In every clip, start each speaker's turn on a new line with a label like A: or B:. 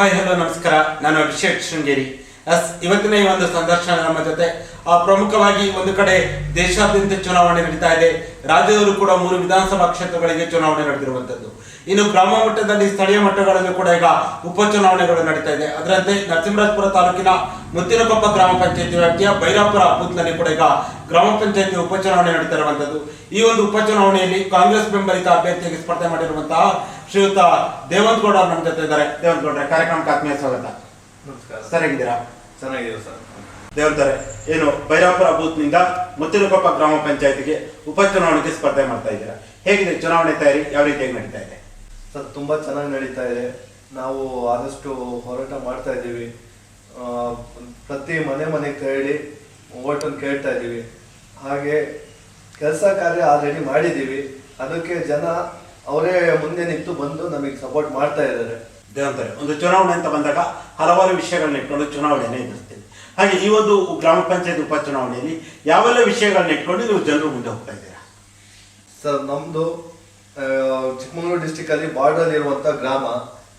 A: Hi hello ನಮಸ್ಕಾರ ನಾನು Abhishek Sringeri S ಇವತ್ತಿನ ಈ ಒಂದು ಸಂದರ್ಶನ ನಮ್ಮ ಜೊತೆ ಆ, ಪ್ರಮುಖವಾಗಿ ಒಂದು ಕಡೆ ದೇಶಾದ್ಯಂತ ಚುನಾವಣೆ ನಡೀತಾ ಇದೆ. ರಾಜ್ಯದಲ್ಲೂ ಕೂಡ ಮೂರು ವಿಧಾನಸಭಾ ಕ್ಷೇತ್ರಗಳಿಗೆ ಚುನಾವಣೆ ನಡೆದಿರುವಂತದ್ದು ಇನ್ನು ಗ್ರಾಮ ಮಟ್ಟದಲ್ಲಿ ಸ್ಥಳೀಯ ಮಟ್ಟಗಳಲ್ಲೂ ಕೂಡ ಈಗ ಉಪಚುನಾವಣೆಗಳು ನಡೀತಾ ಇದೆ. ಅದರಂತೆ ನರಸಿಂಹರಾಜಪುರ ತಾಲೂಕಿನ ಮುತ್ತಿನಕೊಪ್ಪ ಗ್ರಾಮ ಪಂಚಾಯತಿ ವ್ಯಾಪ್ತಿಯ ಬೈರಾಪುರ ಬೂತ್ನಲ್ಲಿ ಕೂಡ ಈಗ ಗ್ರಾಮ ಪಂಚಾಯತಿ ಉಪಚುನಾವಣೆ ನಡೀತಾ ಇರುವಂತದ್ದು ಈ ಒಂದು ಉಪಚುನಾವಣೆಯಲ್ಲಿ ಕಾಂಗ್ರೆಸ್ ಬೆಂಬಲಿತ ಅಭ್ಯರ್ಥಿಯಾಗಿ ಸ್ಪರ್ಧೆ ಮಾಡಿರುವಂತಹ ಶ್ರೀಯುತ ದೇವಂತ್ ಗೌಡ ನಮ್ಮ ಜೊತೆ ಇದ್ದಾರೆ. ದೇವಂತ್ ಗೌಡ್ರೆ ಕಾರ್ಯಕ್ರಮಕ್ಕೆ ಆತ್ಮೀಯ ಸ್ವಾಗತ.
B: ನಮಸ್ಕಾರ.
A: ಸರಿಯಾಗಿದ್ದೀರಾ?
B: ಚೆನ್ನಾಗಿದೆ ಸರ್.
A: ದೇವಂತಾರೆ ಏನು ಬೈರಾಪುರ ಬೂತ್ನಿಂದ ಮುತ್ತಿನಕೊಪ್ಪ ಗ್ರಾಮ ಪಂಚಾಯತಿಗೆ ಉಪಚುನಾವಣೆಗೆ ಸ್ಪರ್ಧೆ ಮಾಡ್ತಾ ಇದ್ದೀರಾ? ಹೇಗಿದೆ ಚುನಾವಣೆ ತಯಾರಿ? ಯಾವ ರೀತಿಯಾಗಿ ನಡೀತಾ ಇದೆ?
B: ಸರ್, ತುಂಬಾ ಚೆನ್ನಾಗಿ ನಡೀತಾ ಇದೆ. ನಾವು ಆದಷ್ಟು ಹೋರಾಟ ಮಾಡ್ತಾ ಇದ್ದೀವಿ. ಪ್ರತಿ ಮನೆ ಮನೆಗೆ ತೆರಳಿ ಓಟನ್ನು ಕೇಳ್ತಾ ಇದ್ದೀವಿ. ಹಾಗೆ ಕೆಲಸ ಕಾರ್ಯ ಆಲ್ರೆಡಿ ಮಾಡಿದ್ದೀವಿ. ಅದಕ್ಕೆ ಜನ ಅವರೇ ಮುಂದೆ ನಿಂತು ಬಂದು ನಮಗೆ ಸಪೋರ್ಟ್ ಮಾಡ್ತಾ ಇದ್ದಾರೆ.
A: ದೇವಂತಾರೆ ಒಂದು ಚುನಾವಣೆ ಅಂತ ಬಂದಾಗ ಹಲವಾರು ವಿಷಯಗಳನ್ನ ಇಟ್ಕೊಂಡು ಚುನಾವಣೆಯನ್ನು ಎದುರಿಸ್ತೀವಿ. ಹಾಗೆ ಈ ಒಂದು ಗ್ರಾಮ ಪಂಚಾಯತ್ ಉಪಚುನಾವಣೆಯಲ್ಲಿ ಯಾವೆಲ್ಲ ವಿಷಯಗಳನ್ನ ಇಟ್ಕೊಂಡು ನೀವು ಜನರು ಮುಂದೆ ಹೋಗ್ತಾ ಇದ್ದೀರಾ?
B: ಸರ್ ನಮ್ದು ಆ, ಚಿಕ್ಕಮಗಳೂರು ಡಿಸ್ಟಿಕ್ ಅಲ್ಲಿ ಬಾರ್ಡರ್ ಇರುವಂತ ಗ್ರಾಮ.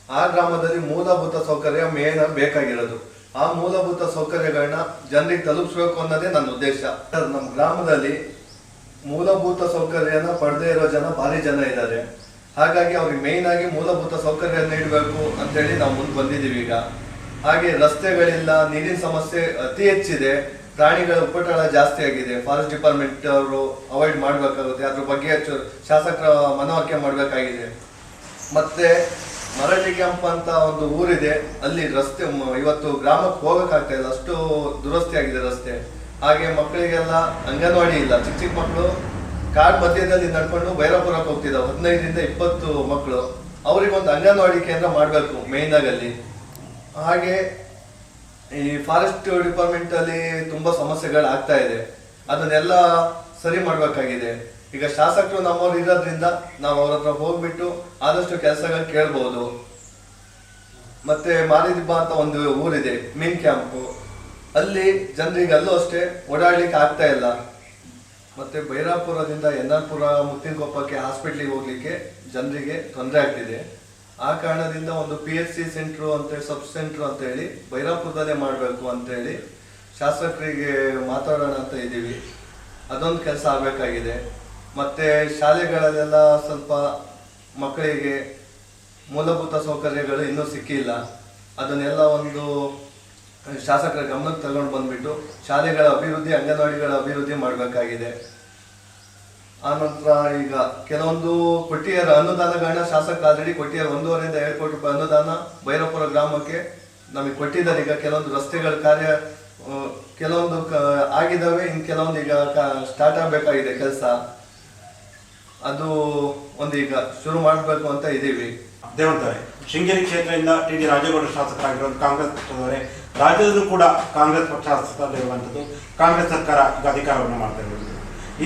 B: ಆ ಗ್ರಾಮದಲ್ಲಿ ಮೂಲಭೂತ ಸೌಕರ್ಯ ಮೇನ್ ಬೇಕಾಗಿರೋದು. ಆ ಮೂಲಭೂತ ಸೌಕರ್ಯಗಳನ್ನ ಜನರಿಗೆ ತಲುಪಿಸ್ಬೇಕು ಅನ್ನೋದೇ ನನ್ನ ಉದ್ದೇಶ. ನಮ್ಮ ಗ್ರಾಮದಲ್ಲಿ ಮೂಲಭೂತ ಸೌಕರ್ಯನ ಪಡೆದೇ ಇರೋ ಜನ ಭಾರಿ ಜನ ಇದ್ದಾರೆ. ಹಾಗಾಗಿ ಅವ್ರಿಗೆ ಮೇನ್ ಆಗಿ ಮೂಲಭೂತ ಸೌಕರ್ಯ ನೀಡಬೇಕು ಅಂತೇಳಿ ನಾವು ಮುಂದೆ ಬಂದಿದ್ದೀವಿ ಈಗ. ಹಾಗೆ ರಸ್ತೆಗಳಿಲ್ಲ, ನೀರಿನ ಸಮಸ್ಯೆ ಅತಿ ಹೆಚ್ಚಿದೆ, ಪ್ರಾಣಿಗಳ ಉಪಟಳ ಜಾಸ್ತಿ ಆಗಿದೆ. ಫಾರೆಸ್ಟ್ ಡಿಪಾರ್ಟ್ಮೆಂಟ್ ಅವರು ಅವಾಯ್ಡ್ ಮಾಡಬೇಕಾಗುತ್ತೆ. ಅದ್ರ ಬಗ್ಗೆ ಹೆಚ್ಚು ಶಾಸಕರ ಮನವರಿಕೆ ಮಾಡಬೇಕಾಗಿದೆ. ಮತ್ತೆ ಮರಳಿ ಕ್ಯಾಂಪ್ ಅಂತ ಒಂದು ಊರಿದೆ. ಅಲ್ಲಿ ರಸ್ತೆ ಇವತ್ತು ಗ್ರಾಮಕ್ಕೆ ಹೋಗಕ್ಕಾಗ್ತಾ ಇಲ್ಲ. ಅಷ್ಟು ದುರಸ್ತಿ ಆಗಿದೆ ರಸ್ತೆ. ಹಾಗೆ ಮಕ್ಕಳಿಗೆಲ್ಲ ಅಂಗನವಾಡಿ ಇಲ್ಲ. ಚಿಕ್ಕ ಚಿಕ್ಕ ಮಕ್ಕಳು ಕಾಡ್ ಮಧ್ಯದಲ್ಲಿ ನಡ್ಕೊಂಡು ಭೈರಪುರಕ್ಕೆ ಹೋಗ್ತಿದ್ದಾವೆ ಹದಿನೈದರಿಂದ ಇಪ್ಪತ್ತು ಮಕ್ಕಳು ಅವರಿಗೊಂದು ಅಂಗನವಾಡಿ ಕೇಂದ್ರ ಮಾಡಬೇಕು ಮೇಯ್ನ್ ಆಗಲ್ಲಿ ಹಾಗೆ ಈ ಫಾರೆಸ್ಟ್ ಡಿಪಾರ್ಟ್ಮೆಂಟ್ ಅಲ್ಲಿ ತುಂಬಾ ಸಮಸ್ಯೆಗಳು ಆಗ್ತಾ ಇದೆ. ಅದನ್ನೆಲ್ಲ ಸರಿ ಮಾಡಬೇಕಾಗಿದೆ. ಈಗ ಶಾಸಕರು ನಮ್ಮವ್ರು ಇರೋದ್ರಿಂದ ನಾವು ಅವ್ರ ಹತ್ರ ಹೋಗ್ಬಿಟ್ಟು ಆದಷ್ಟು ಕೆಲಸಗಳು ಕೇಳ್ಬೋದು. ಮತ್ತೆ ಮಾರಿದಿಬ್ಬ ಅಂತ ಒಂದು ಊರಿದೆ, ಮೀನ್ ಕ್ಯಾಂಪು. ಅಲ್ಲಿ ಜನರಿಗೆ ಅಲ್ಲೂ ಅಷ್ಟೇ ಓಡಾಡ್ಲಿಕ್ಕೆ ಆಗ್ತಾ ಇಲ್ಲ. ಮತ್ತೆ ಬೈರಾಪುರದಿಂದ ಎನ್ ಮುತ್ತಿನಕೊಪ್ಪಕ್ಕೆ ಹಾಸ್ಪಿಟ್ಲಿಗೆ ಹೋಗ್ಲಿಕ್ಕೆ ಜನರಿಗೆ ತೊಂದರೆ ಆಗ್ತಿದೆ. ಆ ಕಾರಣದಿಂದ ಒಂದು ಪಿ ಎಚ್ ಸಿ ಸೆಂಟ್ರು ಅಂತ ಸಬ್ ಸೆಂಟ್ರು ಅಂತ ಹೇಳಿ ಬೈರಾಪುರದಲ್ಲೇ ಮಾಡಬೇಕು ಅಂತ ಹೇಳಿ ಶಾಸಕರಿಗೆ ಮಾತಾಡೋಣ ಅಂತ ಇದ್ದೀವಿ. ಅದೊಂದು ಕೆಲಸ ಆಗಬೇಕಾಗಿದೆ. ಮತ್ತು ಶಾಲೆಗಳಲ್ಲೆಲ್ಲ ಸ್ವಲ್ಪ ಮಕ್ಕಳಿಗೆ ಮೂಲಭೂತ ಸೌಕರ್ಯಗಳು ಇನ್ನೂ ಸಿಕ್ಕಿಲ್ಲ. ಅದನ್ನೆಲ್ಲ ಒಂದು ಶಾಸಕರ ಗಮನಕ್ಕೆ ತಗೊಂಡು ಬಂದ್ಬಿಟ್ಟು ಶಾಲೆಗಳ ಅಭಿವೃದ್ಧಿ, ಅಂಗನವಾಡಿಗಳ ಅಭಿವೃದ್ಧಿ ಮಾಡಬೇಕಾಗಿದೆ. ಆನಂತರ ಈಗ ಕೆಲವೊಂದು ಕೊಟ್ಟಿಯರ ಅನುದಾನಗಳನ್ನ ಶಾಸಕ ಆಲ್ರೆಡಿ ಕೊಟ್ಟಿಯರ್ ಒಂದೂವರೆಯಿಂದ ಎರಡು ಕೋಟಿ ರೂಪಾಯಿ ಅನುದಾನ ಭೈರಪುರ ಗ್ರಾಮಕ್ಕೆ ನಮಗೆ ಕೊಟ್ಟಿದ್ದಾರೆ. ಈಗ ಕೆಲವೊಂದು ರಸ್ತೆಗಳ ಕಾರ್ಯ ಕೆಲವೊಂದು ಆಗಿದ್ದಾವೆ, ಇನ್ನು ಕೆಲವೊಂದು ಈಗ ಸ್ಟಾರ್ಟ್ ಆಗಬೇಕಾಗಿದೆ ಕೆಲಸ. ಅದು ಒಂದು ಈಗ ಶುರು ಮಾಡಬೇಕು ಅಂತ ಇದ್ದೀವಿ.
A: ದೇವಂತಾರೆ ಶೃಂಗೇರಿ ಕ್ಷೇತ್ರದಿಂದ ಟಿ ಡಿ ರಾಜೇಗೌಡ ಕಾಂಗ್ರೆಸ್ ಪಕ್ಷದವರೇ ರಾಜ್ಯದಲ್ಲೂ ಕೂಡ ಕಾಂಗ್ರೆಸ್ ಪಕ್ಷ ಇರುವಂಥದ್ದು ಕಾಂಗ್ರೆಸ್ ಸರ್ಕಾರ ಈಗ ಅಧಿಕಾರವನ್ನು ಮಾಡ್ತಾ ಇರುವುದು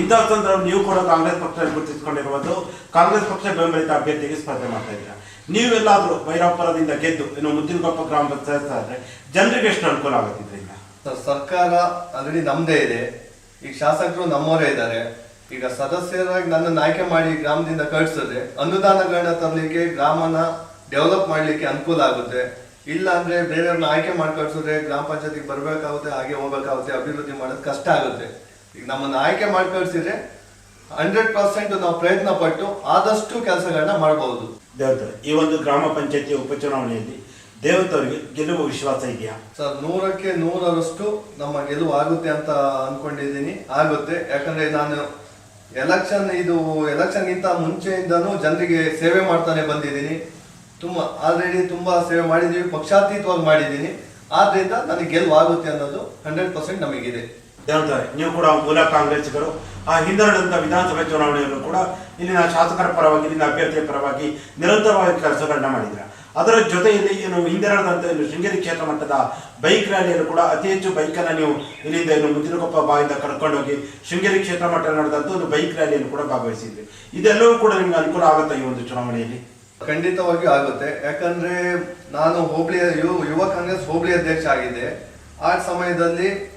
A: ಇಂತಹ ಸಂದರ್ಭ ನೀವು ಕೂಡ ಕಾಂಗ್ರೆಸ್ ಪಕ್ಷ ಗುರುತಿಸಿಕೊಂಡಿರುವುದು ಕಾಂಗ್ರೆಸ್ ಪಕ್ಷ ಬೆಂಬಲಿತ ಅಭ್ಯರ್ಥಿಗೆ ಸ್ಪರ್ಧೆ ಮಾಡ್ತಾ ಇದ್ದೀರಾ? ನೀವೆಲ್ಲಾದರೂ ಬೈರಾಪುರದಿಂದ ಗೆದ್ದು ಇನ್ನು ಮುದ್ದಿನಕೊಪ್ಪ ಗ್ರಾಮ ಪಂಚಾಯತ್ ಆದರೆ ಜನರಿಗೆ ಎಷ್ಟು ಅನುಕೂಲ
B: ಸರ್, ಸರ್ಕಾರ ಆಲ್ರೆಡಿ ನಮ್ಮದೇ ಇದೆ. ಈಗ ಶಾಸಕರು ನಮ್ಮವರೇ ಇದ್ದಾರೆ. ಈಗ ಸದಸ್ಯರಾಗಿ ನನ್ನನ್ನು ಆಯ್ಕೆ ಮಾಡಿ ಗ್ರಾಮದಿಂದ ಕಳಿಸಿದ್ರೆ ಅನುದಾನಗಳನ್ನ ತರಲಿಕ್ಕೆ ಗ್ರಾಮನ ಡೆವಲಪ್ ಮಾಡಲಿಕ್ಕೆ ಅನುಕೂಲ ಆಗುತ್ತೆ. ಇಲ್ಲ ಅಂದ್ರೆ ಬೇರೆಯವ್ರನ್ನ ಆಯ್ಕೆ ಮಾಡಿ ಕಳ್ಸಿದ್ರೆ ಗ್ರಾಮ ಪಂಚಾಯತಿಗೆ ಬರಬೇಕಾಗುತ್ತೆ ಹಾಗೆ ಹೋಗ್ಬೇಕಾಗುತ್ತೆ ಅಭಿವೃದ್ಧಿ ಮಾಡೋದು ಕಷ್ಟ ಆಗುತ್ತೆ. ಈಗ ನಮ್ಮನ್ನ ಆಯ್ಕೆ ಮಾಡಿ ಕಳ್ಸಿದ್ರೆ ಹಂಡ್ರೆಡ್ ಪರ್ಸೆಂಟ್ ನಾವು ಪ್ರಯತ್ನ ಪಟ್ಟು ಆದಷ್ಟು ಕೆಲಸಗಳನ್ನ ಮಾಡಬಹುದು
A: ದೇವತರ ಈ ಒಂದು ಗ್ರಾಮ ಪಂಚಾಯತಿ ಉಪಚುನಾವಣೆಯಲ್ಲಿ ದೇವತವರಿಗೆ ಗೆಲುವು ವಿಶ್ವಾಸ ಇದೆಯಾ?
B: ಸರ್ ನೂರಕ್ಕೆ ನೂರರಷ್ಟು ನಮ್ಮ ಗೆಲುವು ಆಗುತ್ತೆ ಅಂತ ಅನ್ಕೊಂಡಿದ್ದೀನಿ. ಆಗುತ್ತೆ. ಯಾಕಂದ್ರೆ ನಾನು ಎಲೆಕ್ಷನ್ ಇದು ಎಲೆಕ್ಷನ್ ಗಿಂತ ಮುಂಚೆಯಿಂದನೂ ಜನರಿಗೆ ಸೇವೆ ಮಾಡ್ತಾನೆ ಬಂದಿದ್ದೀನಿ. ತುಂಬಾ ಆಲ್ರೆಡಿ ತುಂಬಾ ಸೇವೆ ಮಾಡಿದೀವಿ, ಪಕ್ಷಾತೀತವಾಗಿ ಮಾಡಿದ್ದೀನಿ ಆದ್ದರಿಂದ ನನಗೆ ಗೆಲುವು ಆಗುತ್ತೆ ಅನ್ನೋದು ಹಂಡ್ರೆಡ್ ಪರ್ಸೆಂಟ್ ನಮಗಿದೆ.
A: ನೀವು ಕೂಡ ಮೂಲ ಕಾಂಗ್ರೆಸ್ಸಿಗರು, ಆ ಹಿಂದಿನ ವಿಧಾನಸಭೆ ಚುನಾವಣೆಯಲ್ಲೂ ಕೂಡ ಇಲ್ಲಿನ ಶಾಸಕರ ಪರವಾಗಿ, ಇಲ್ಲಿನ ಅಭ್ಯರ್ಥಿಯ ಪರವಾಗಿ ನಿರಂತರವಾಗಿ ಕೆಲಸಗಳನ್ನ ಮಾಡಿದ್ರ ಅದರ ಜೊತೆಯಲ್ಲಿ ಏನು ಹಿಂದೆರಡದಂತ ಏನು ಶೃಂಗೇರಿ ಕ್ಷೇತ್ರ ಮಟ್ಟದ ಬೈಕ್ ರ್ಯಾಲಿಯನ್ನು ಕೂಡ ಅತಿ ಹೆಚ್ಚು ಬೈಕನ್ನು ನೀವು ಇಲ್ಲಿಂದ ಏನು ಮುದ್ದಿನಕೊಪ್ಪ ಬಾಯಿಂದ ಕರ್ಕೊಂಡೋಗಿ ಶೃಂಗೇರಿ ಕ್ಷೇತ್ರ ಮಟ್ಟ ನಡೆದಂತ ಒಂದು ಬೈಕ್ ರ್ಯಾಲಿಯನ್ನು ಕೂಡ ಭಾಗವಹಿಸಿದ್ರಿ. ಇದೆಲ್ಲವೂ ಕೂಡ ನಿಮ್ಗೆ ಅನುಕೂಲ ಆಗುತ್ತೆ ಈ ಒಂದು ಚುನಾವಣೆಯಲ್ಲಿ?
B: ಖಂಡಿತವಾಗಿಯೂ ಆಗುತ್ತೆ. ಯಾಕಂದ್ರೆ ನಾನು ಹೋಬ್ಳಿಯ ಯುವ ಕಾಂಗ್ರೆಸ್ ಹೋಬಳಿ ಅಧ್ಯಕ್ಷ ಆಗಿದ್ದೆ. ಆ ಸಮಯದಲ್ಲಿ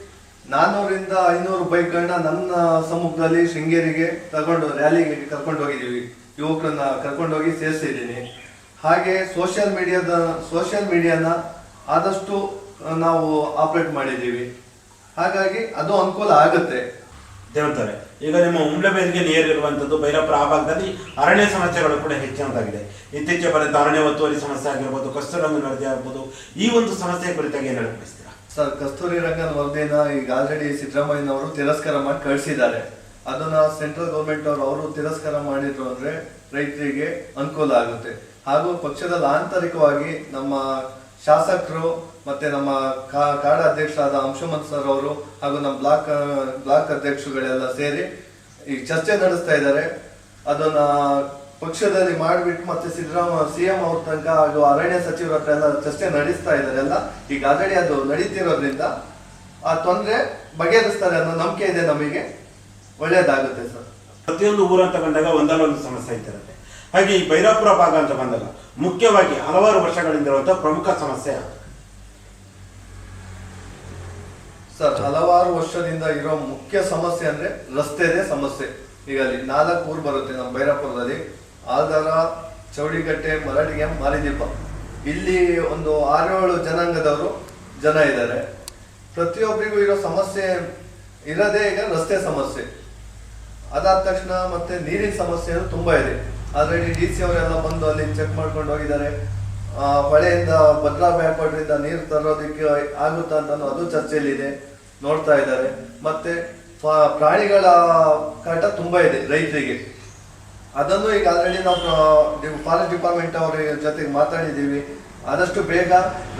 B: ನಾನ್ನೂರಿಂದ ಐನೂರು ಬೈಕ್ಗಳನ್ನ ನನ್ನ ಸಮ್ಮುಖದಲ್ಲಿ ಶೃಂಗೇರಿಗೆ ತಗೊಂಡು, ರ್ಯಾಲಿಗೆ ಕರ್ಕೊಂಡು ಹೋಗಿದ್ದೀವಿ. ಯುವಕರನ್ನ ಕರ್ಕೊಂಡು ಹೋಗಿ ಸೇರಿಸಿದ್ದೀನಿ. ಹಾಗೆ ಸೋಷಿಯಲ್ ಮೀಡಿಯಾದ, ಸೋಷಿಯಲ್ ಮೀಡಿಯಾನ ಆದಷ್ಟು ನಾವು ಆಪರೇಟ್ ಮಾಡಿದ್ದೀವಿ. ಹಾಗಾಗಿ ಅದು ಅನುಕೂಲ ಆಗುತ್ತೆ.
A: ದೇವಂತಾರೆ ಈಗ ನಿಮ್ಮ ಉಂಬ್ಳೆಬೇರಿಗೆ ನೀರಿರುವಂಥದ್ದು ಭೈರಪುರ ಆ ಭಾಗದಲ್ಲಿ ಅರಣ್ಯ ಸಮಸ್ಯೆಗಳು ಕೂಡ ಹೆಚ್ಚಿನದಾಗಿದೆ ಇತ್ತೀಚೆಗೆ ಬರೆದ ಅರಣ್ಯ ಒತ್ತುವರಿ ಸಮಸ್ಯೆ ಆಗಿರ್ಬೋದು ಕಸ್ತೂರಂಗ ವರದಿ ಆಗ್ಬೋದು, ಈ ಒಂದು ಸಮಸ್ಯೆ ಕುರಿತಾಗಿ ಏನು
B: ಸರ್, ಕಸ್ತೂರಿ ರಂಗನ ವರದಿನ ಈಗ ಆಲ್ರೆಡಿ ಸಿದ್ದರಾಮಯ್ಯನವರು ತಿರಸ್ಕಾರ ಮಾಡಿ ಕಳಿಸಿದ್ದಾರೆ. ಅದನ್ನ ಸೆಂಟ್ರಲ್ ಗೌರ್ಮೆಂಟ್ ಅವರು ಅವರು ತಿರಸ್ಕಾರ ಮಾಡಿದ್ರು ಅಂದ್ರೆ ರೈತರಿಗೆ ಅನುಕೂಲ ಆಗುತ್ತೆ. ಹಾಗೂ ಪಕ್ಷದಲ್ಲಿ ಆಂತರಿಕವಾಗಿ ನಮ್ಮ ಶಾಸಕರು ಮತ್ತೆ ನಮ್ಮ ಕಾ- ಕಾಡ ಅಧ್ಯಕ್ಷರಾದ ಅಂಶುಮಂತ್ ಸರ್ ಅವರು ಹಾಗೂ ನಮ್ಮ ಬ್ಲಾಕ್ ಬ್ಲಾಕ್ ಅಧ್ಯಕ್ಷರುಗಳೆಲ್ಲ ಸೇರಿ ಈ ಚರ್ಚೆ ನಡೆಸ್ತಾ ಇದ್ದಾರೆ. ಅದನ್ನ ಪಕ್ಷದಲ್ಲಿ ಮಾಡಿಬಿಟ್ಟು ಮತ್ತೆ ಸಿದ್ದರಾಮ ಸಿಎಂ ಅವ್ರ ತನಕ ಹಾಗೂ ಅರಣ್ಯ ಸಚಿವರ ಹತ್ರ ಎಲ್ಲ ಚರ್ಚೆ ನಡೆಸ್ತಾ ಇದ್ದಾರೆ ಎಲ್ಲ. ಈಗ ಆಲ್ರೆಡಿ ಅದು ನಡೀತಿರೋದ್ರಿಂದ ಆ ತೊಂದರೆ ಬಗೆಹರಿಸ್ತಾರೆ ಅನ್ನೋ ನಂಬಿಕೆ ಇದೆ ನಮಗೆ. ಒಳ್ಳೇದಾಗುತ್ತೆ ಸರ್.
A: ಪ್ರತಿಯೊಂದು ಊರಂತ ಬಂದಾಗ ಒಂದಲ್ಲ ಒಂದು ಸಮಸ್ಯೆ ಇದ್ದಿರುತ್ತೆ ಹಾಗೆ ಈ ಭೈರಾಪುರ ಭಾಗ ಅಂತ ಬಂದಾಗ ಮುಖ್ಯವಾಗಿ ಹಲವಾರು ವರ್ಷಗಳಿಂದ ಇರುವಂತಹ ಪ್ರಮುಖ ಸಮಸ್ಯೆ
B: ಸರ್, ಹಲವಾರು ವರ್ಷದಿಂದ ಇರೋ ಮುಖ್ಯ ಸಮಸ್ಯೆ ಅಂದ್ರೆ ರಸ್ತೆದೇ ಸಮಸ್ಯೆ. ಈಗ ಅಲ್ಲಿ ನಾಲ್ಕು ಊರು ಬರುತ್ತೆ ನಮ್ಮ ಭೈರಾಪುರದಲ್ಲಿ ಆಧಾರ ಚೌಡಿಗಟ್ಟೆ ಮರಡಿಗೆ ಮಾರಿದೀಪ. ಇಲ್ಲಿ ಒಂದು ಆರೇಳು ಜನಾಂಗದವರು ಜನ ಇದ್ದಾರೆ. ಪ್ರತಿಯೊಬ್ಬರಿಗೂ ಇರೋ ಸಮಸ್ಯೆ ಇರೋದೇ ಈಗ ರಸ್ತೆ ಸಮಸ್ಯೆ. ಅದಾದ ತಕ್ಷಣ ಮತ್ತೆ ನೀರಿನ ಸಮಸ್ಯೆ ಅನ್ನೋದು ತುಂಬಾ ಇದೆ. ಆಲ್ರೆಡಿ ಡಿ ಸಿ ಅವರೆಲ್ಲ ಬಂದು ಅಲ್ಲಿ ಚೆಕ್ ಮಾಡ್ಕೊಂಡು ಹೋಗಿದ್ದಾರೆ. ಹೊಳೆಯಿಂದ ಭದ್ರಾ ಬ್ಯಾಕ್ವರ್ಡ್ರಿಂದ ನೀರು ತರೋದಕ್ಕೆ ಆಗುತ್ತಾ ಅಂತ ಅದು ಚರ್ಚೆಯಲ್ಲಿದೆ ನೋಡ್ತಾ ಇದ್ದಾರೆ. ಮತ್ತೆ ಪ್ರಾಣಿಗಳ ಕಾಟ ತುಂಬಾ ಇದೆ ರೈತರಿಗೆ. ಅದನ್ನು ಈಗ ಆಲ್ರೆಡಿ ನಾವು ಫಾರೆಸ್ಟ್ ಡಿಪಾರ್ಟ್ಮೆಂಟ್ ಅವರ ಜೊತೆಗೆ ಮಾತಾಡಿದ್ದೀವಿ. ಆದಷ್ಟು ಬೇಗ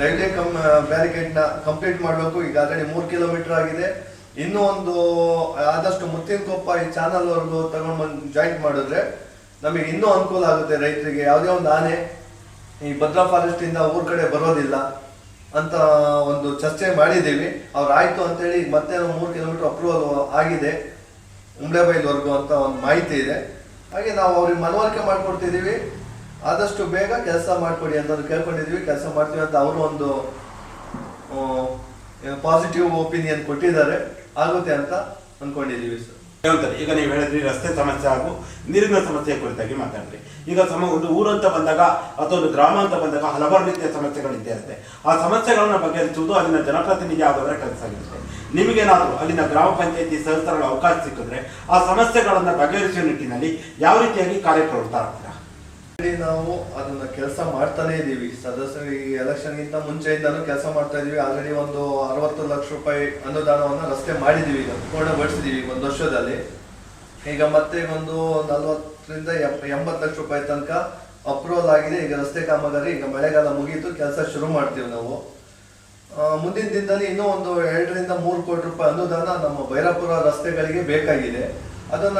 B: ರೈಲ್ವೆ ಕಮ್ ಬ್ಯಾರಿಕೇಡ್ನ ಕಂಪ್ಲೀಟ್ ಮಾಡಬೇಕು. ಈಗ ಆಲ್ರೆಡಿ ಮೂರು ಕಿಲೋಮೀಟರ್ ಆಗಿದೆ. ಇನ್ನೂ ಒಂದು ಆದಷ್ಟು ಮುತ್ತಿನಕೊಪ್ಪ ಈ ಚಾನಲ್ವರೆಗೂ ತಗೊಂಡು ಬಂದು ಜಾಯಿಂಟ್ ಮಾಡಿದ್ರೆ ನಮಗೆ ಇನ್ನೂ ಅನುಕೂಲ ಆಗುತ್ತೆ ರೈತರಿಗೆ. ಯಾವುದೇ ಒಂದು ಆನೆ ಈ ಭದ್ರಾ ಫಾರೆಸ್ಟ್ ಇಂದ ಊರ್ ಕಡೆ ಬರೋದಿಲ್ಲ ಅಂತ ಒಂದು ಚರ್ಚೆ ಮಾಡಿದ್ದೀವಿ. ಅವ್ರು ಆಯ್ತು ಅಂತೇಳಿ ಮತ್ತೆ ಮೂರು ಕಿಲೋಮೀಟರ್ ಅಪ್ರೂವಲ್ ಆಗಿದೆ ಉಂಬ್ಳೆಬೈಲ್ವರೆಗೂ ಅಂತ ಒಂದು ಮಾಹಿತಿ ಇದೆ. ಹಾಗೆ ನಾವು ಅವ್ರಿಗೆ ಮನವರಿಕೆ ಮಾಡಿಕೊಡ್ತಿದ್ದೀವಿ. ಆದಷ್ಟು ಬೇಗ ಕೆಲಸ ಮಾಡ್ಕೊಡಿ ಅಂತ ಕೇಳ್ಕೊಂಡಿದ್ದೀವಿ. ಕೆಲಸ ಮಾಡ್ತೀವಿ ಅಂತ ಅವರು ಒಂದು ಪಾಸಿಟಿವ್ ಒಪಿನಿಯನ್ ಕೊಟ್ಟಿದ್ದಾರೆ. ಆಗುತ್ತೆ ಅಂತ ಅನ್ಕೊಂಡಿದೀವಿ ಸರ್.
A: ಹೇಳ್ತಾರೆ. ಈಗ ನೀವು ಹೇಳಿದ್ರಿ ರಸ್ತೆ ಸಮಸ್ಯೆ ಹಾಗೂ ನೀರಿನ ಸಮಸ್ಯೆ ಕುರಿತಾಗಿ ಮಾತಾಡ್ರಿ. ಈಗ ಸಮ ಒಂದು ಊರು ಅಂತ ಬಂದಾಗ ಅಥವಾ ಒಂದು ಗ್ರಾಮ ಅಂತ ಬಂದಾಗ ಹಲವಾರು ರೀತಿಯ ಸಮಸ್ಯೆಗಳಿದ್ದೇ ಇರುತ್ತೆ. ಆ ಸಮಸ್ಯೆಗಳನ್ನ ಬಗೆಹರಿಸುವುದು ಅಲ್ಲಿನ ಜನಪ್ರತಿನಿಧಿ ಆದವರ ಕೆಲಸ ಆಗಿರುತ್ತೆ ನಿಮಗೇನಾದರೂ ಅಲ್ಲಿನ ಗ್ರಾಮ ಪಂಚಾಯತಿ ಸದಸ್ಯರ ಅವಕಾಶ ಸಿಕ್ಕಿದ್ರೆ ಆ ಸಮಸ್ಯೆಗಳನ್ನ ಬಗೆಹರಿಸುವ ನಿಟ್ಟಿನಲ್ಲಿ ಯಾವ ರೀತಿಯಾಗಿ ಕಾರ್ಯಪ್ರವೃತ್ತ ಆಗ್ತೀರಾ?
B: ನಾವು ಅದನ್ನ ಕೆಲಸ ಮಾಡ್ತಾನೆ ಇದೀವಿ. ಸದಸ್ಯರು ಈ ಎಲೆಕ್ಷನ್ ಗಿಂತ ಮುಂಚೆಯಿಂದಾನು ಕೆಲಸ ಮಾಡ್ತಾ ಇದೀವಿ. ಆಲ್ರೆಡಿ ಒಂದು ಅರವತ್ತು ಲಕ್ಷ ರೂಪಾಯಿ ಅನುದಾನವನ್ನ ರಸ್ತೆ ಮಾಡಿದೀವಿ ಈಗ. ಪೂರ್ಣಗೊಳಿಸಿದೀವಿ ಒಂದು ವರ್ಷದಲ್ಲಿ. ಈಗ ಮತ್ತೆ ಒಂದು ನಲ್ವತ್ತರಿಂದ ಎಂಬತ್ತು ಲಕ್ಷ ರೂಪಾಯಿ ತನಕ ಅಪ್ರೂವಲ್ ಆಗಿದೆ. ಈಗ ರಸ್ತೆ ಕಾಮಗಾರಿ ಈಗ ಮಳೆಗಾಲ ಮುಗಿಯಿತು. ಕೆಲಸ ಶುರು ಮಾಡ್ತೀವಿ ನಾವು. ಮುಂದಿನ ದಿನದಲ್ಲಿ ಇನ್ನೂ ಒಂದು ಎರಡರಿಂದ ಮೂರು ಕೋಟಿ ರೂಪಾಯಿ ಅನುದಾನ ನಮ್ಮ ಭೈರಪುರ ರಸ್ತೆಗಳಿಗೆ ಬೇಕಾಗಿದೆ. ಅದನ್ನ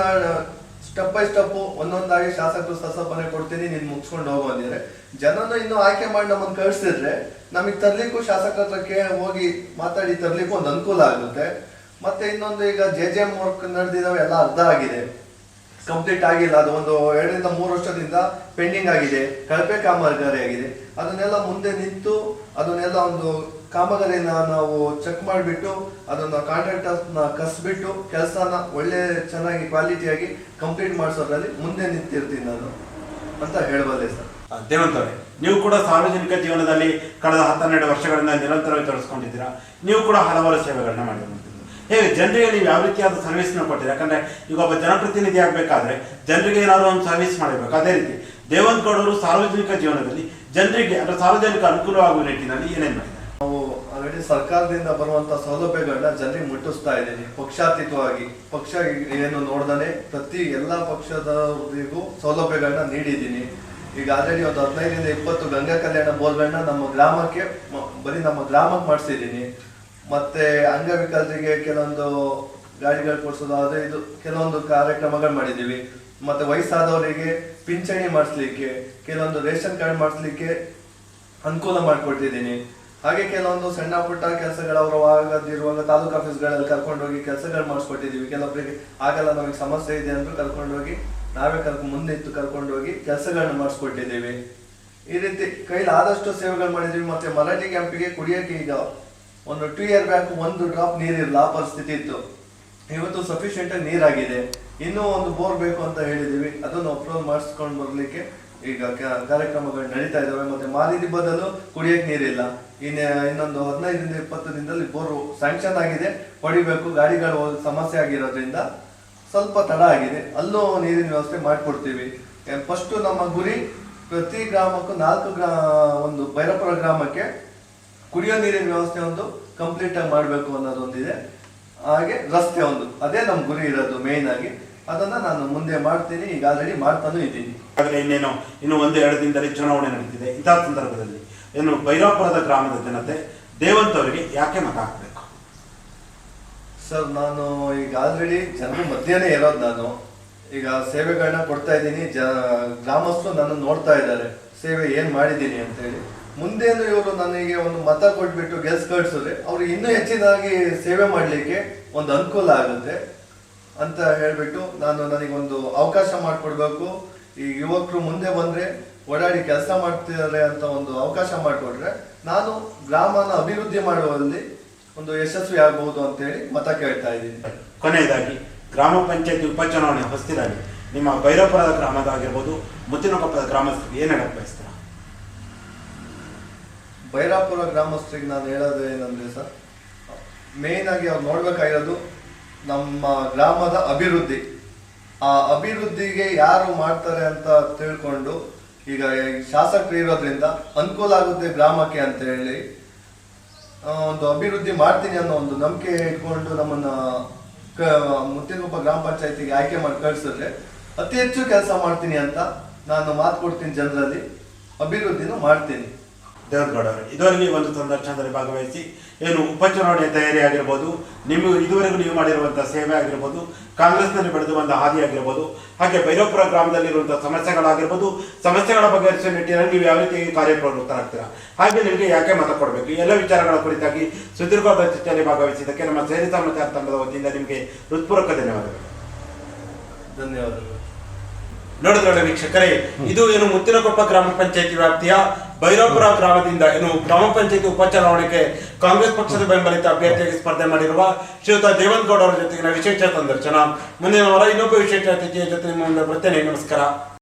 B: ಸ್ಟೆಪ್ ಬೈ ಸ್ಟೆಪ್ ಒಂದೊಂದಾಗಿ ಶಾಸಕರು ಸಸಪನೆ ಕೊಡ್ತೀನಿ, ನೀನ್ ಮುಗಿಸ್ಕೊಂಡು ಹೋಗು ಅಂದಿದ್ರೆ ಜನನ ಇನ್ನು ಆಯ್ಕೆ ಮಾಡಿ ನಮ್ಮನ್ನು ಕಳಿಸ್ತಿದ್ರೆ ನಮಗೆ ತರ್ಲಿಕ್ಕೂ ಶಾಸಕರ ಹತ್ರಕ್ಕೆ ಹೋಗಿ ಮಾತಾಡಿ ತರ್ಲಿಕ್ಕೂ ಒಂದು ಅನುಕೂಲ ಆಗುತ್ತೆ. ಮತ್ತೆ ಇನ್ನೊಂದು ಈಗ ಜೆ ಜೆ ಎಂ ವರ್ಕ್ ನಡೆದಿದ್ದಾವೆ, ಎಲ್ಲ ಅರ್ಧ ಆಗಿದೆ. ಕಂಪ್ಲೀಟ್ ಆಗಿಲ್ಲ, ಅದು ಒಂದು ಎರಡರಿಂದ ಮೂರು ವರ್ಷದಿಂದ ಪೆಂಡಿಂಗ್ ಆಗಿದೆ. ಕಳಪೆ ಕಾಮಗಾರಿ ಆಗಿದೆ. ಅದನ್ನೆಲ್ಲ ಮುಂದೆ ನಿಂತು, ಅದನ್ನೆಲ್ಲ ಒಂದು ಕಾಮಗಾರಿನ ನಾವು ಚೆಕ್ ಮಾಡಿಬಿಟ್ಟು, ಅದನ್ನ ಕಾಂಟ್ರಾಕ್ಟರ್ನ ಕಸ್ಬಿಟ್ಟು, ಕೆಲಸನ ಒಳ್ಳೆ ಚೆನ್ನಾಗಿ ಕ್ವಾಲಿಟಿಯಾಗಿ ಕಂಪ್ಲೀಟ್ ಮಾಡಿಸೋದ್ರಲ್ಲಿ ಮುಂದೆ ನಿಂತಿರ್ತೀನಿ ನಾನು ಅಂತ ಹೇಳಬಲ್ಲೆ ಸರ್.
A: ದೇವಂತ ಅವರೇ, ನೀವು ಕೂಡ ಸಾರ್ವಜನಿಕ ಜೀವನದಲ್ಲಿ ಕಳೆದ ಹತ್ತೆರಡು ವರ್ಷಗಳಿಂದ ನಿರಂತರವಾಗಿ ತೊಡಸ್ಕೊಂಡಿದ್ದೀರಾ ನೀವು ಕೂಡ ಹಲವಾರು ಸೇವೆಗಳನ್ನ ಮಾಡಿರುವಂಥದ್ದು ಹೇಗೆ, ಜನರಿಗೆ ನೀವು ಯಾವ ರೀತಿಯಾದ ಸರ್ವಿಸ್ನ ಕೊಟ್ಟಿದ್ದೀರಾ ಯಾಕಂದ್ರೆ ಈಗ ಒಬ್ಬ ಜನಪ್ರತಿನಿಧಿ ಆಗಬೇಕಾದ್ರೆ ಜನರಿಗೆ ಏನಾದರೂ ಒಂದು ಸರ್ವಿಸ್ ಮಾಡಬೇಕು. ಅದೇ ರೀತಿ ದೇವಂತ ಗೌಡರು ಸಾರ್ವಜನಿಕ ಜೀವನದಲ್ಲಿ ಜನರಿಗೆ, ಅಂದ್ರೆ ಸಾರ್ವಜನಿಕ ಅನುಕೂಲವಾಗುವ ನಿಟ್ಟಿನಲ್ಲಿ ಏನೇನು
B: ನಾವು ಆಲ್ರೆಡಿ ಸರ್ಕಾರದಿಂದ ಬರುವಂತ ಸೌಲಭ್ಯಗಳನ್ನ ಜನರಿಗೆ ಮುಟ್ಟಿಸ್ತಾ ಇದ್ದೀನಿ ಪಕ್ಷಾತೀತವಾಗಿ. ಪಕ್ಷ ಏನು ನೋಡ್ದಾನೆ, ಪ್ರತಿ ಎಲ್ಲ ಪಕ್ಷದವರಿಗೂ ಸೌಲಭ್ಯಗಳನ್ನ ನೀಡಿದ್ದೀನಿ. ಈಗ ಆಲ್ರೆಡಿ ಒಂದು ಹದಿನೈದರಿಂದ ಇಪ್ಪತ್ತು ಗಂಗಾ ಕಲ್ಯಾಣ ಬೋರ್ಗಳನ್ನ ನಮ್ಮ ಗ್ರಾಮಕ್ಕೆ ಬರೀ ನಮ್ಮ ಗ್ರಾಮಕ್ಕೆ ಮಾಡಿಸಿದ್ದೀನಿ. ಮತ್ತೆ ಅಂಗವಿಕಲರಿಗೆ ಕೆಲವೊಂದು ಗಾಡಿಗಳು ಕೊಡಿಸೋದು, ಅದು ಇದು ಕೆಲವೊಂದು ಕಾರ್ಯಕ್ರಮಗಳು ಮಾಡಿದ್ದೀವಿ. ಮತ್ತೆ ವಯಸ್ಸಾದವರಿಗೆ ಪಿಂಚಣಿ ಮಾಡಿಸ್ಲಿಕ್ಕೆ, ಕೆಲವೊಂದು ರೇಷನ್ ಕಾರ್ಡ್ ಮಾಡಿಸ್ಲಿಕ್ಕೆ ಅನುಕೂಲ ಮಾಡಿಕೊಟ್ಟಿದ್ದೀನಿ ಹಾಗೆ ಕೆಲವೊಂದು ಸಣ್ಣ ಪುಟ್ಟ ಕೆಲಸಗಳು ಅವರು ಆಗದಿರುವಾಗ ತಾಲೂಕು ಆಫೀಸ್ಗಳಲ್ಲಿ ಕರ್ಕೊಂಡೋಗಿ ಕೆಲಸಗಳು ಮಾಡಿಸ್ಕೊಟ್ಟಿದ್ದೀವಿ ಕೆಲವೊಬ್ಬರಿಗೆ ಆಗಲ್ಲ, ನಮಗೆ ಸಮಸ್ಯೆ ಇದೆ ಅಂತ ಕರ್ಕೊಂಡು ಹೋಗಿ ನಾವೇ ಕರ್ಕೊಂಡು ಹೋಗಿ ಕರ್ಕೊಂಡೋಗಿ ಕೆಲಸಗಳನ್ನ ಮಾಡಿಸ್ಕೊಟ್ಟಿದ್ದೀವಿ. ಈ ರೀತಿ ಕೈಲಿ ಆದಷ್ಟು ಸೇವೆಗಳು ಮಾಡಿದ್ದೀವಿ ಮತ್ತೆ ಮರಾಠಿ ಕ್ಯಾಂಪಿಗೆ ಕುಡಿಯೋಕೆ ಈಗ ಒಂದು ಟೂ ಇಯರ್ ಬ್ಯಾಕ್ ಒಂದು ಡ್ರಾಪ್ ನೀರಿರಲ್ಲ ಆ ಪರಿಸ್ಥಿತಿ ಇತ್ತು. ಇವತ್ತು ಸಫಿಶಿಯೆಂಟ್ ನೀರಾಗಿದೆ. ಇನ್ನೂ ಒಂದು ಬೋರ್ ಬೇಕು ಅಂತ ಹೇಳಿದೀವಿ ಅದನ್ನು ಅಪ್ರೂವಲ್ ಮಾಡಿಸ್ಕೊಂಡು ಬರ್ಲಿಕ್ಕೆ ಈಗ ಕಾರ್ಯಕ್ರಮಗಳು ನಡೀತಾ ಇದ್ದಾವೆ. ಮತ್ತೆ ಮಾಲಿದಿ ಬದಲು ಕುಡಿಯಕ್ಕೆ ನೀರಿಲ್ಲ. ಇನ್ನು, ಇನ್ನೊಂದು ಹದಿನೈದರಿಂದ ಇಪ್ಪತ್ತು ದಿನದಲ್ಲಿ ಬೋರು ಸ್ಯಾಂಕ್ಷನ್ ಆಗಿದೆ. ಹೊಡಿಬೇಕು. ಗಾಡಿಗಳು ಸಮಸ್ಯೆ ಆಗಿರೋದ್ರಿಂದ ಸ್ವಲ್ಪ ತಡ ಆಗಿದೆ. ಅಲ್ಲೂ ನೀರಿನ ವ್ಯವಸ್ಥೆ ಮಾಡಿಕೊಡ್ತೀವಿ. ಫಸ್ಟ್ ನಮ್ಮ ಗುರಿ ಪ್ರತಿ ಗ್ರಾಮಕ್ಕೂ ನಾಲ್ಕು ಗ್ರಾ, ಒಂದು ಭೈರಪುರ ಗ್ರಾಮಕ್ಕೆ ಕುಡಿಯೋ ನೀರಿನ ವ್ಯವಸ್ಥೆ ಒಂದು ಕಂಪ್ಲೀಟ್ ಆಗಿ ಮಾಡಬೇಕು ಅನ್ನೋದೊಂದಿದೆ. ಹಾಗೆ ರಸ್ತೆ ಒಂದು. ಅದೇ ನಮ್ಮ ಗುರಿ ಇರೋದು ಮೇಯ್ನ್ ಆಗಿ. ಅದನ್ನ ನಾನು ಮುಂದೆ ಮಾಡ್ತೀನಿ ಈಗ ಆಲ್ರೆಡಿ ಮಾಡ್ತಾನೂ ಇದ್ದೀನಿ.
A: ಆದರೆ ಇನ್ನೇನು ಇನ್ನು ಒಂದು ಎರಡು ದಿನದಲ್ಲಿ ಚುನಾವಣೆ ನಡೀತಿದೆ ಇಂತಹ ಸಂದರ್ಭದಲ್ಲಿ. ಏನು ಭೈರಾಪುರದ ಗ್ರಾಮದ ಜನತೆ ದೇವಂತ ಅವರಿಗೆ ಯಾಕೆ ಮತ ಹಾಕಬೇಕು?
B: ಸರ್ ನಾನು ಈಗ ಆಲ್ರೆಡಿ ಜನ ಮಧ್ಯಾಹ್ನ ಇರೋದು ನಾನು. ಈಗ ಸೇವೆಗಳನ್ನ ಕೊಡ್ತಾ ಇದ್ದೀನಿ ಜ ಗ್ರಾಮಸ್ಥರು ನನ್ನ ನೋಡ್ತಾ ಇದ್ದಾರೆ. ಸೇವೆ ಏನು ಮಾಡಿದ್ದೀನಿ ಅಂತ ಹೇಳಿ ಮುಂದೇನು ಇವರು ನನಗೆ ಒಂದು ಮತ ಕೊಟ್ಬಿಟ್ಟು ಗೆಲ್ಸ್ ಕಳ್ಸಿದ್ರೆ ಅವ್ರು ಇನ್ನೂ ಹೆಚ್ಚಿನಾಗಿ ಸೇವೆ ಮಾಡಲಿಕ್ಕೆ ಒಂದು ಅನುಕೂಲ ಆಗುತ್ತೆ. ಅಂತ ಹೇಳಿಬಿಟ್ಟು ನಾನು ನನಗೊಂದು ಅವಕಾಶ ಮಾಡಿಕೊಡ್ಬೇಕು. ಈ ಯುವಕರು ಮುಂದೆ ಬಂದ್ರೆ ಓಡಾಡಿ ಕೆಲಸ ಮಾಡ್ತಿದ್ದಾರೆ ಅಂತ ಒಂದು ಅವಕಾಶ ಮಾಡಿಕೊಟ್ರೆ ನಾನು ಗ್ರಾಮನ ಅಭಿವೃದ್ಧಿ ಮಾಡುವಲ್ಲಿ ಒಂದು ಯಶಸ್ವಿ ಆಗಬಹುದು ಅಂತ ಹೇಳಿ ಮತ ಕೇಳ್ತಾ ಇದ್ದೀನಿ.
A: ಕೊನೆಯದಾಗಿ ಗ್ರಾಮ ಪಂಚಾಯತಿ ಉಪಚುನಾವಣೆ ಹೊಸದಾಗಿ ನಿಮ್ಮ ಭೈರಪುರದ ಗ್ರಾಮದಾಗಿರ್ಬೋದು ಮುತ್ತಿನಕೊಪ್ಪದ ಗ್ರಾಮಸ್ಥರಿಗೆ ಏನು ಹೇಳಕ್ ಬಯಸ್ತೀರಾ?
B: ಬೈರಾಪುರ ಗ್ರಾಮಸ್ಥರಿಗೆ ನಾನು ಹೇಳೋದು ಏನಂದ್ರೆ ಸರ್ ಮೇನ್ ಆಗಿ ಅವ್ರು ನೋಡ್ಬೇಕಾಗಿರೋದು ನಮ್ಮ ಗ್ರಾಮದ ಅಭಿವೃದ್ಧಿ. ಆ ಅಭಿವೃದ್ಧಿಗೆ ಯಾರು ಮಾಡ್ತಾರೆ ಅಂತ ತಿಳ್ಕೊಂಡು ಈಗ ಶಾಸಕರು ಇರೋದ್ರಿಂದ ಅನುಕೂಲ ಆಗುತ್ತೆ ಗ್ರಾಮಕ್ಕೆ ಅಂತ ಹೇಳಿ ಒಂದು ಅಭಿವೃದ್ಧಿ ಮಾಡ್ತೀನಿ ಅನ್ನೋ ಒಂದು ನಂಬಿಕೆ ಇಟ್ಕೊಂಡು ನಮ್ಮನ್ನ ಕ- ಗ್ರಾಮ ಪಂಚಾಯತಿಗೆ ಆಯ್ಕೆ ಮಾಡಿ ಕಳಿಸಿದ್ರೆ ಅತಿ ಹೆಚ್ಚು ಕೆಲಸ ಮಾಡ್ತೀನಿ ಅಂತ ನಾನು ಮಾತು ಕೊಡ್ತೀನಿ ಜನರಲ್ಲಿ, ಅಭಿವೃದ್ಧಿನೂ ಮಾಡ್ತೀನಿ.
A: ದೇವರಗೌಡ ಇದರಲ್ಲಿ ಇದುವರೆಗೆ ಈ ಒಂದು ಸಂದರ್ಶನದಲ್ಲಿ ಭಾಗವಹಿಸಿ ಏನು ಉಪಚುನಾವಣೆ ತಯಾರಿ ಆಗಿರ್ಬೋದು ನಿಮಗೆ ಇದುವರೆಗೂ ನೀವು ಮಾಡಿರುವಂಥ ಸೇವೆ ಆಗಿರ್ಬೋದು ಕಾಂಗ್ರೆಸ್ನಲ್ಲಿ ಬೆಳೆದು ಬಂದ ಹಾದಿ ಆಗಿರ್ಬೋದು ಹಾಗೆ ಭೈರವಪುರ ಗ್ರಾಮದಲ್ಲಿರುವಂಥ ಸಮಸ್ಯೆಗಳಾಗಿರ್ಬೋದು ಸಮಸ್ಯೆಗಳ ಬಗೆಹರಿಸುವ ನಿಟ್ಟಿನಲ್ಲಿ ನೀವು ಯಾವ ರೀತಿ ಕಾರ್ಯಪ್ರವೃತ್ತರಾಗ್ತೀರಾ ಹಾಗೆ ನಿಮಗೆ ಯಾಕೆ ಮತ ಕೊಡಬೇಕು? ಎಲ್ಲ ವಿಚಾರಗಳ ಕುರಿತಾಗಿ ಸುದೀರ್ಘವಾದ ಚರ್ಚೆಯಲ್ಲಿ ಭಾಗವಹಿಸಿದ್ದಕ್ಕೆ ನಮ್ಮ ಸೇರಿ ಸಮಾಚಾರ ತಂಡದ ವತಿಯಿಂದ ನಿಮಗೆ ಹೃತ್ಪೂರ್ವಕ ಧನ್ಯವಾದಗಳು.
B: ಧನ್ಯವಾದಗಳು.
A: ನೋಡಿದ್ರೆ ವೀಕ್ಷಕರೇ ಇದು ಏನು ಮುತ್ತಿನಕೊಪ್ಪ ಗ್ರಾಮ ಪಂಚಾಯತಿ ವ್ಯಾಪ್ತಿಯ ಭೈರವಪುರ ಗ್ರಾಮದಿಂದ ಇನ್ನು ಗ್ರಾಮ ಪಂಚಾಯತಿ ಉಪಚುನಾವಣೆಗೆ ಕಾಂಗ್ರೆಸ್ ಪಕ್ಷದ ಬೆಂಬಲಿತ ಅಭ್ಯರ್ಥಿಯಾಗಿ ಸ್ಪರ್ಧೆ ಮಾಡಿರುವ ಶ್ರೀಯುತ ದೇವಂತಗೌಡ ಅವರ ಜೊತೆಗಿನ ವಿಶೇಷ ಸಂದರ್ಶನ ಮುಂದಿನ ವಾರ ಇನ್ನೊಬ್ಬ ವಿಶೇಷ ಅತಿಥಿಯ ಜೊತೆ ನಿಮ್ಮ ಮುಂದೆ ಬರ್ತೇನೆ ನಮಸ್ಕಾರ.